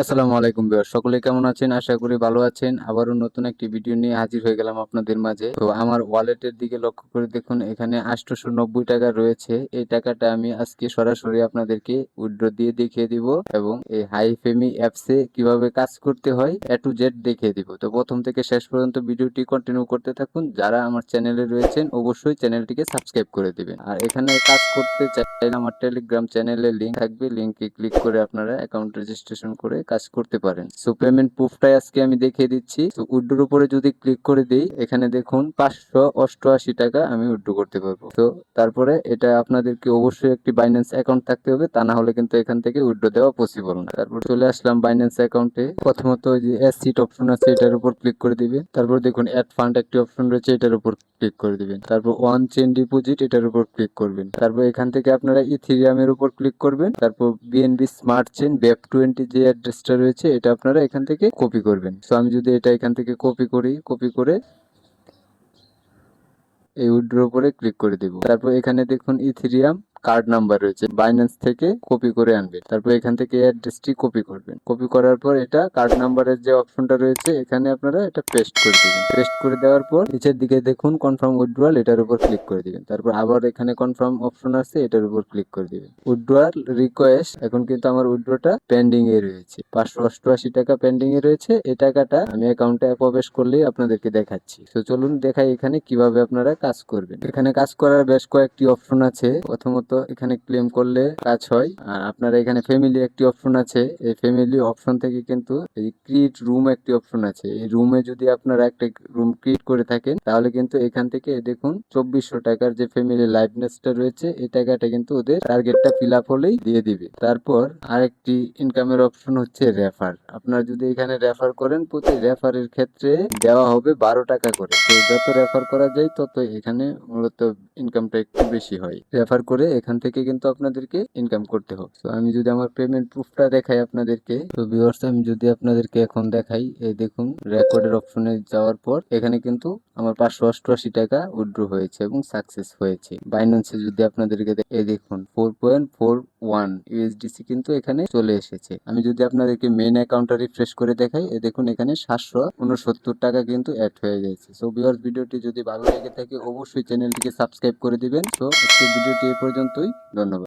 আসসালামু আলাইকুম বিয়ার সকলে কেমন আছেন? আশা করি ভালো আছেন। আবারও নতুন একটি ভিডিও নিয়ে হাজির হয়ে গেলাম আপনাদের মাঝে। তো আমার ওয়ালেটের দিকে লক্ষ্য করে দেখুন, এখানে আটশোশো নব্বই টাকা রয়েছে। এই টাকাটা আমি আজকে সরাসরি আপনাদেরকে উইড্রো দিয়ে দেখিয়ে দিব এবং এই হাই ফেমি অ্যাপসে কীভাবে কাজ করতে হয়, এ টু জেড দেখিয়ে দিব। তো প্রথম থেকে শেষ পর্যন্ত ভিডিওটি কন্টিনিউ করতে থাকুন। যারা আমার চ্যানেলে রয়েছেন, অবশ্যই চ্যানেলটিকে সাবস্ক্রাইব করে দিবেন। আর এখানে কাজ করতে চাইলে আমার টেলিগ্রাম চ্যানেলের লিঙ্ক থাকবে। লিঙ্কে ক্লিক করে আপনারা অ্যাকাউন্ট রেজিস্ট্রেশন করে কাজ করতে পারেন। সো পেমেন্ট প্রুফটাই আজকে আমি দেখিয়ে দিচ্ছি। তো উইড্রোর উপরে যদি ক্লিক করে দিই, এখানে দেখুন পাঁচশো অষ্টআশি টাকা আমি উইড্রো করতে পারব। তো তারপরে এটা আপনাদেরকে অবশ্যই একটি বাইন্যান্স অ্যাকাউন্ট থাকতে হবে, তা না হলে কিন্তু এখান থেকে উইড্রো দেওয়া পসিবল না। তারপর চলে আসলাম বাইন্যান্স অ্যাকাউন্টে প্রথমত যে এস সিট অপশন আছে, এটার উপর ক্লিক করে দিবে। তারপর দেখুন অ্যাড ফান্ড একটি অপশন রয়েছে, এটার উপর ক্লিক করে দিবেন। তারপর ওয়ান চেন ডিপোজিট এটার উপর ক্লিক করবেন। তারপর এখান থেকে আপনারা ইথিরিয়ামের উপর ক্লিক করবেন। তারপর BNB smart chain BEP twenty যে অ্যাড্রেসটা রয়েছে, এটা আপনারা এখান থেকে কপি করবেন। সো আমি যদি এটা এখান থেকে কপি করি কপি করে এই উইড্রো উপরে ক্লিক করে দিব। তারপর এখানে দেখুন ইথিরিয়াম কার্ড নাম্বার রয়েছে। বাইন্যান্স থেকে কপি করে আনবেন তারপর এখান থেকে অ্যাড্রেসটি কপি করবেন। কপি করার পর এটা কার্ড নাম্বারের যে অপশনটা রয়েছে, এখানে আপনারা এটা পেস্ট করে দিবেন। পেস্ট করে দেওয়ার পর নিচের দিকে দেখুন কনফার্ম উইথড্রয়াল এটার উপর ক্লিক করে দিবেন। তারপর আবার এখানে কনফার্ম অপশন আছে এটার উপর ক্লিক করে দিবেন। উইথড্রয়াল রিকোয়েস্ট এখন কিন্তু আমার উইথড্রটা পেন্ডিং এ রয়েছে। পাঁচশো অষ্টআশি টাকা পেন্ডিং এ রয়েছে। এই টাকাটা আমি অ্যাকাউন্টে প্রবেশ করলেই আপনাদেরকে দেখাচ্ছি। তো চলুন দেখাই এখানে কীভাবে আপনারা কাজ করবেন। এখানে কাজ করার বেশ কয়েকটি অপশন আছে। প্রথমত এখানে ক্লেম করলে কাজ হয়। আর আপনারা এখানে ফ্যামিলি একটি অপশন আছে। এই ফ্যামিলি অপশন থেকে কিন্তু এই ক্রিয়েট রুম একটি অপশন আছে। এই রুমে যদি আপনারা একটা রুম ক্রিয়েট করে থাকেন, তাহলে কিন্তু এখান থেকে দেখুন চব্বিশশো টাকার যে ফ্যামিলি লাইভনেসটা রয়েছে, এই টাকাটা কিন্তু ওদের টার্গেটটা ফিল আপ হলেই দিয়ে দিবে। তারপর আরেকটি ইনকামের অপশন হচ্ছে রেফার আপনারা যদি এখানে রেফার করেন, প্রতি রেফারের ক্ষেত্রে দেওয়া হবে বারো টাকা করে। তো যত রেফার করা যায় তত এখানে মূলত ইনকামটা একটু বেশি হয়। রেফার করে এখান থেকে কিন্তু আপনাদেরকে ইনকাম করতে হবে। তো আমি যদি আমার পেমেন্ট প্রুফটা দেখাই আপনাদেরকে, তো ভিউয়ার্স আমি যদি আপনাদেরকে এখন দেখাই, এই দেখুন রেকর্ডের অপশনে যাওয়ার পর, এখানে কিন্তু আমার পাঁচশো অষ্টআশি টাকা উইড্রো হয়েছে এবং সাকসেস হয়েছে। বাইন্যান্সে যদি আপনাদেরকে এই দেখুন four point four one USDC কিন্তু এখানে চলে এসেছে। আমি যদি আপনাদেরকে মেন অ্যাকাউন্টটা রিফ্রেশ করে দেখাই, এই দেখুন, এখানে সাতশো উনসত্তর টাকা কিন্তু অ্যাড হয়ে গেছে। সো ভিউয়ার্স ভিডিওটি যদি ভালো লেগে থাকে, অবশ্যই চ্যানেলটিকে সাবস্ক্রাইব করে দিবেন। তো আজকের ভিডিওটি এই পর্যন্তই ধন্যবাদ।